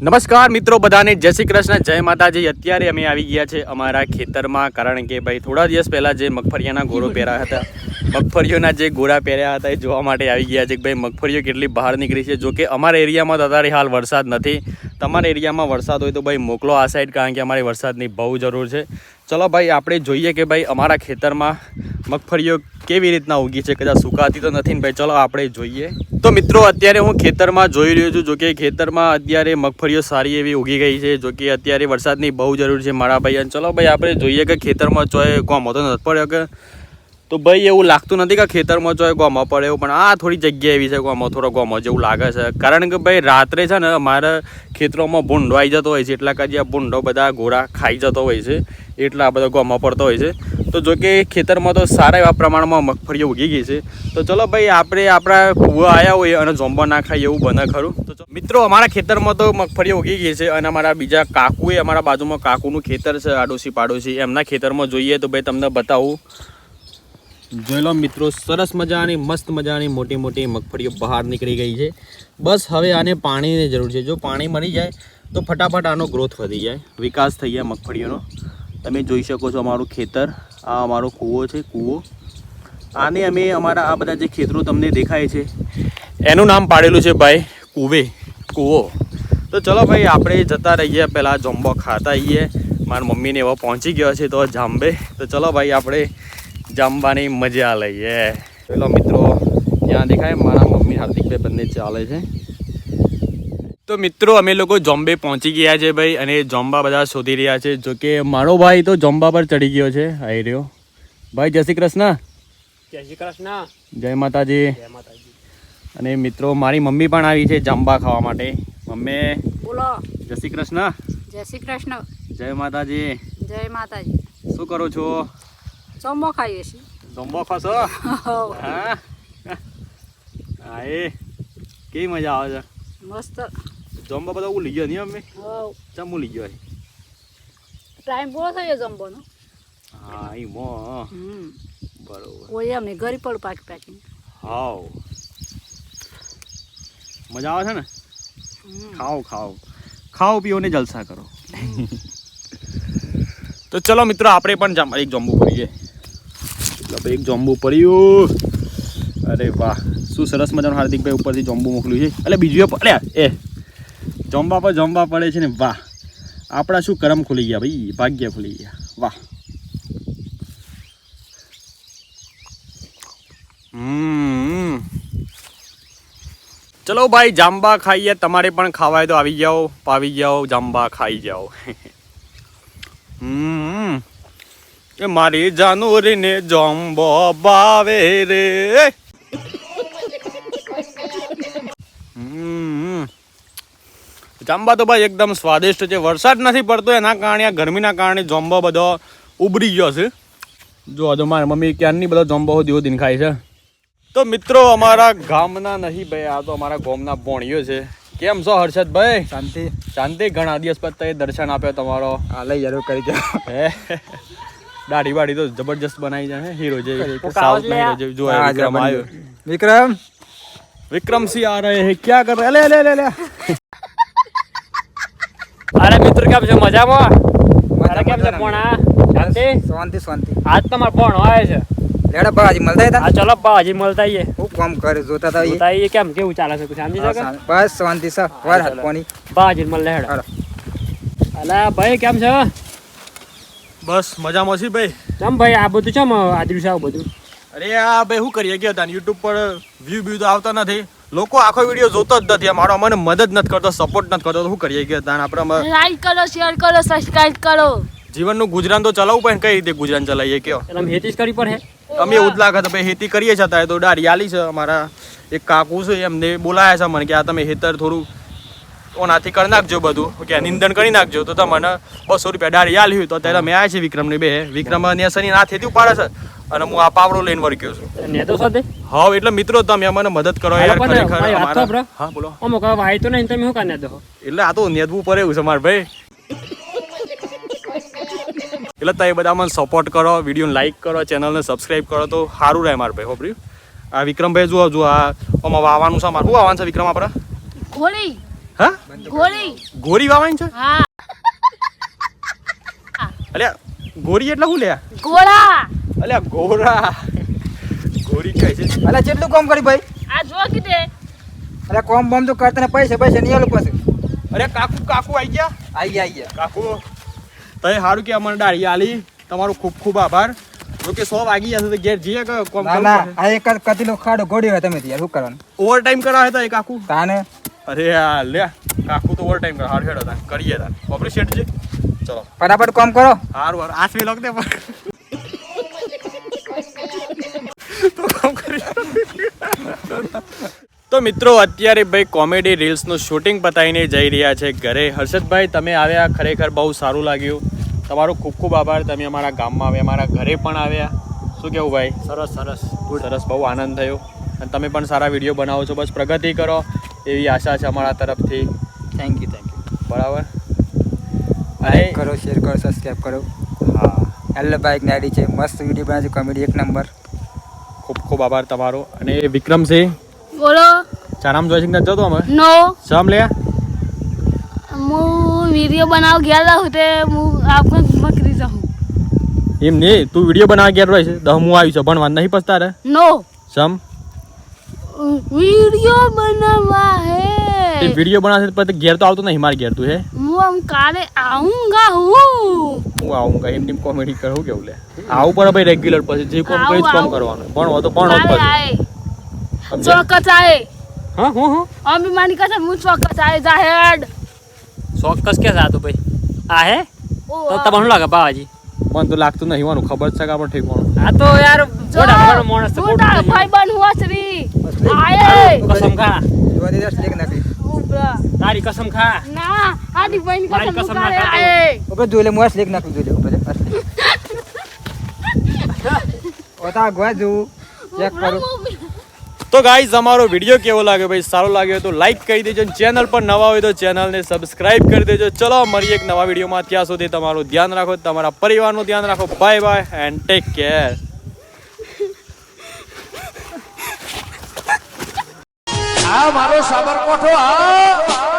નમસ્કાર મિત્રો, બધાને જય શ્રી કૃષ્ણ, જય માતાજી. અત્યારે અમે આવી ગયા છે અમારા ખેતરમાં, કારણ કે ભાઈ થોડા દિવસ પહેલા જે મગફળીયાના ગોળો પહેર્યા હતા મગફળીઓના જે ગોળા પહેર્યા હતા એ જોવા માટે આવી ગયા છે કે ભાઈ મગફળીઓ કેટલી બહાર નીકળી છે. જો કે અમારા એરિયામાં તો અત્યારે હાલ વરસાદ નથી. તમારા એરિયામાં વરસાદ હોય તો ભાઈ મોકલો આ સાઈડ કારણ કે અમારે વરસાદની બહુ જરૂર છે. ચલો ભાઈ, આપણે જોઈએ કે ભાઈ અમારા ખેતરમાં મગફળીઓ કેવી રીતના ઉગી છે. કદાચ સુકાતી તો નથી ને ભાઈ. ચલો આપણે જોઈએ. તો મિત્રો, અત્યારે હું ખેતરમાં જોઈ રહ્યો છું. જો કે ખેતરમાં અત્યારે મગફળીઓ સારી એવી ઉગી ગઈ છે. જો કે અત્યારે વરસાદની બહુ જરૂર છે મારા ભાઈ અને ચલો ભાઈ, આપણે જોઈએ કે ખેતરમાં ચોય ગોમો તો નથી. પડ્યો કે તો ભાઈ એવું લાગતું નથી કે ખેતરમાં જો ગોમો પડે એવું, પણ આ થોડી જગ્યા એવી છે ગોમો, થોડો ગોમો જેવું લાગે છે. કારણ કે ભાઈ રાત્રે છે ને અમારા ખેતરોમાં ભૂંડો આવી જતો હોય છે, એટલા કાજે આ ભૂંડો બધા ઘોડા ખાઈ જતો હોય છે, એટલા આ બધા ગોમો પડતો હોય છે. તો જો કે ખેતરમાં તો સારા એવા પ્રમાણમાં મગફળીઓ ઉગી ગઈ છે. તો ચલો ભાઈ, આપણે આપણા કૂવા આવ્યા હોય અને જોંબો ના ખાય એવું બને ખરું. તો મિત્રો, અમારા ખેતરમાં તો મગફળીઓ ઉગી ગઈ છે અને અમારા બીજા કાકુએ અમારા બાજુમાં કાકુનું ખેતર છે આડોશી પાડોશી એમના ખેતરમાં જોઈએ તો ભાઈ તમને બતાવું. જોઈ લો મિત્રો, સરસ મજાની, મસ્ત મજાની, મોટી મોટી મગફળીઓ બહાર નીકળી ગઈ છે. બસ હવે આને પાણીની જરૂર છે. જો પાણી મળી જાય, તો ફટાફટ આનો ગ્રોથ વધી જાય. વિકાસ થઈ જાય મગફળીઓનો. તમે જોઈ શકો છો અમારું ખેતર, આ અમારો કૂવો છે, કૂવો. આને અમે અમારા આ બધા જે ખેતરો તમને દેખાય છે, એનું નામ પાડેલું છે ભાઈ, કૂવે, કૂવો. તો ચલો ભાઈ, આપણે જતા રહીએ, પહેલાં જમ્બો ખાતા આવીએ મારા મમ્મીને એવા પહોંચી ગયો છે તો જાંબે. તો ચલો ભાઈ, આપણે જમવાની મજા લઈએ. પેલો મિત્રો ત્યાં દેખાય? મારા મમ્મી હાર્દિકભાઈ બંને ચાલે છે. તો મિત્રો અમે લોકો જોમ્બે પહોંચી ગયા છે ભાઈ અને જોમ્બા બધા શોધી રહ્યા છે. જો કે મારો ભાઈ તો જોમ્બા પર ચડી ગયો છે. આવી રહ્યો. ભાઈ જય શ્રી કૃષ્ણ. જય શ્રી કૃષ્ણ. જય માતાજી. જય માતાજી. અને મિત્રો મારી મમ્મી પણ આવી છે જાંબા ખાવા માટે. મમ્મી બોલો. જય શ્રી કૃષ્ણ. જય શ્રી કૃષ્ણ. જય માતાજી. જય માતાજી. શું કરો છો? ચોંબો ખાઈએ છીએ જોમ્બો ખાશો. હા હા એ કેવી મજા આવે છે મસ્ત જમવા બધા ઉલી ગયો નહીં અમે. ચમ લઈ ગયો ટાઈમ પૂરો થઈ ગયો જમવાનો હા એ મો બરોબર કોઈ એમ નહીં ઘરે પડ પાકી પાકી હાવ મજા આવે છે ને. ખાઓ ખાઓ ખાઓ પીઓ ને જલસા કરો તો ચલો મિત્રો આપણે પણ જામ એક જમવું પડીએ આપણે એક જોંબુ પડ્યું. અરે વાહ, શું સરસ મજાનું હાર્દિકભાઈ ઉપરથી જોંબુ મોકલ્યું છે. એટલે બીજું એ પડ્યા એ. જોંબા પર જોંબા પડે છે ને, વાહ. આપણા શું કરમ ખુલી ગયા ભાઈ? ભાગ્ય ખુલી ગયા. વાહ. હમ. ચલો ભાઈ, જાંબા ખાઈએ. તમારે પણ ખાવાય તો આવી જાઓ, પાવી જાઓ, જાંબા ખાઈ જાઓ. હમ. એ મારી જાનુરીને જોંબો બાવે રે. જાંબા તો ભાઈ એકદમ સ્વાદિષ્ટ છે. વરસાદ નથી પડતો એના કારણે આ ગરમીના કારણે જોંબો બધો ઉભરી ગયો છે. જો તો મારી મમ્મી ક્યારની બધો જોંબો દીવો દિન ખાય છે. તો મિત્રો અમારા ગામના નહીં ભાઈ આ તો અમારા ગામના ભોણીઓ છે. કેમ છો હર્ષદભાઈ શાંતિ. શાંતિ. ઘણા દિવસ પછી દર્શન આપ્યો તમારો. આ લઈ જરૂર કરી દે હે? દાઢી વાડી તો જબરજસ્ત બનાવી જાય હીરો જેવી સાઉથ હીરો જેવી જોવા વિક્રમ આવ્યો. વિક્રમ? વિક્રમ સિંહ આ રહે હે ક્યાં કર? અલે અલે અલે અરે મિત્ર કેમ છો? મજામાં? અરે કેમ છે પોણા? શાંતિ? શાંતિ શાંતિ. આજ તમાર પોણો આવે છે. લેડા બાજી મળતા હતા? આ ચલો બાજી મળતા આઈએ. હું કામ કરે જોતા તા જોતા આઈએ. કેમ? કેવું ચાલે છે? શાંતિ છે બસ શાંતિ છે. વાર હાથ પાણી. બાજી મળ લેડા અલા ભાઈ કેમ છો? બસ મજામાં છે ભાઈ? કેમ ભાઈ આ બધું ચમ આદર્યું છે આવું બધું? અરે આ ભાઈ શું કરીએ ગયા તા યુટ્યુબ પર વ્યૂ વ્યૂ તો આવતા નથી. લોકો આખો વીડિયો જોતો જ નથી. મારો અમને મદદ નથી કરતો સપોર્ટ નથી કરતો. શું કરીએ ગયા હતા આપણે અમે લાઈક કરો શેર કરો સબસ્ક્રાઇબ કરો. જીવનનું ગુજરાન તો ચલાવવું પડે કઈ રીતે ગુજરાન ચલાવીએ કયો? તમે અમે હેતી જ કરી પડે. અમે એવું જ લાગે ભાઈ ખેતી કરીએ છતાં. તો ડાળી આલી છે અમારા એક કાકુ છે એમને બોલાયા છે મને કે આ તમે ખેતર થોડું ઓનાથી કરી નાખજો બધું. કે નિંદન કરી નાખજો. તો તમને બસો રૂપિયા ડાળી આલ્યું તો અત્યારે અમે આવ્યા છે વિક્રમની બે. વિક્રમ ને શનિ ના ખેતી ઉપાડે છે. અને હું આ પાવડો લઈને વર્ગ્યો છું. નેતો સાથે? હા એટલે મિત્રો તમે અમને મદદ કરો. યાર ખરેખર ભાઈ અમારા- હા બોલો. ઓમો કા વાય તો નહીં તમે શું કાને દો? એટલે આ તો નેદવું પડે એવું છે મારે ભાઈ. એટલે તમે બધા મને સપોર્ટ કરો વિડીયોને લાઈક કરો ચેનલને સબસ્ક્રાઈબ કરો તો સારું રહે માર ભાઈ હોભર્યું આ વિક્રમભાઈ જુઓ જુઓ આ આમાં વાવાનું છે મારે શું વાવાનું છે વિક્રમ આપણે હોળી હા? ગોરી વાવવાની છે? હા. અલ્યા ગોરી એટલે શું લે? ગોળા. અલ્યા ગોરા ગોરી કહે છે. અલ્યા કેટલું કામ કરી ભાઈ? આ જો કીધે. અલ્યા કોમ બોમ તો કરતા ને પૈસે પૈસા નહીં આલું પાસે અરે કાકુ કાકુ આઈ ગયા? આઈ ગયા આઈ ગયા. કાકુ તમે સારું કે અમને ડાળી આલી. તમારો ખૂબ ખૂબ આભાર. જો કે સો વાગી જશે તો ઘેર જઈએ કે કોમ ના આ એક કતિલો ખાડો ગોળ્યો હોય તમે યાર શું કરવાનું? ઓવર ટાઈમ કરાવે તો એ કાકુ. તાને અરે આ લે કાકુ તો ઓવર ટાઈમ કરે હાર હેડો તા કરીએ તા ઓપરે શેઠ છે ચલો. ફટાફટ કામ કરો. હારું હારું. આસમી લોક દે પણ. તો કામ કરી તો મિત્રો અત્યારે ભાઈ કોમેડી રીલ્સનું શૂટિંગ પતાવીને જઈ રહ્યા છે ઘરે. હર્ષદભાઈ તમે આવ્યા ખરેખર બહુ સારું લાગ્યું. તમારો ખૂબ ખૂબ આભાર. તમે અમારા ગામમાં આવ્યા અમારા ઘરે પણ આવ્યા. શું કેવું ભાઈ? સરસ સરસ. સરસ બહુ આનંદ થયો. અને તમે પણ સારા વીડિયો બનાવો છો. બસ પ્રગતિ કરો. એવી આશા છે અમારા તરફથી. થેન્ક યુ થેન્ક યુ બરાબર? અને લાઈક કરો શેર કરો સબસ્ક્રાઈબ કરો. હા. એલ બાઇક નાડી છે. મસ્ત વીડિયો બનાવે છે કોમેડી એક નંબર ખૂબ ખૂબ આભાર તમારો. અને વિક્રમ સિંહ બોલો. ચારામ જોઈસિંગ નથી જતો અમે? નો. સમ લે. હું વીડિયો બનાવ ગયા રહું તે હું આપણે મકરી જાઉં. એમ નહીં તું વીડિયો બનાવ ગયા રહે છે દહમું આવી છે ભણવા નહીં પછતા રે નો. સમ. વીડિયો બનાવવા એ વિડિયો વીડિયો બનાવશે તો ઘેર તો આવતો નહીં મારે ઘેર તું હે હું આમ કાલે આવુંગા હું હું આવુંગા એમ ટીમ કોમેડી કરું કેવું લે આવું પડે ભાઈ રેગ્યુલર પછી જે કોમ કરી કોમ કામ પણ કરવાનું ભણવો તો પણ જ કાલે પછી? ચોક્કસ આય હા હું હું અમી માની કસમ હું ચોક્કસ આય જાહેર ચોક્કસ કે છે ભાઈ આ હે તો તમને શું લાગે બાવાજી મને તો લાગતું નહીં હોવાનું ખબર છે કે આપણે ઠીક આ તો યાર મોટા મોટા માણસ છે, કોટા ભાઈ. બન હું અસલી. આયે. કસમ ખા જોવા દીધા સ્લેક નાખી. તારી કસમ ખા. ના આદી ભાઈ કસમ કસમ ના કાલે ખાતો. આયે ઉપર જોઈ લે મોસ લેક નાખી જોઈ લે ઉપર ઓતા ગવા જો ચેક કરો. તો ગાઈઝ અમારો વીડિયો કેવો લાગ્યો ભાઈ? સારો લાગ્યો તો લાઈક કરી દેજો ચેનલ પર નવા હોય તો ચેનલને સબસ્ક્રાઇબ કરી દેજો. ચલો, મળીએ એક નવા વિડીયોમાં ત્યાં સુધી તમારું ધ્યાન રાખો, તમારા પરિવારનું ધ્યાન રાખો. Bye bye and take care આ મારો સાબરકોઠો આ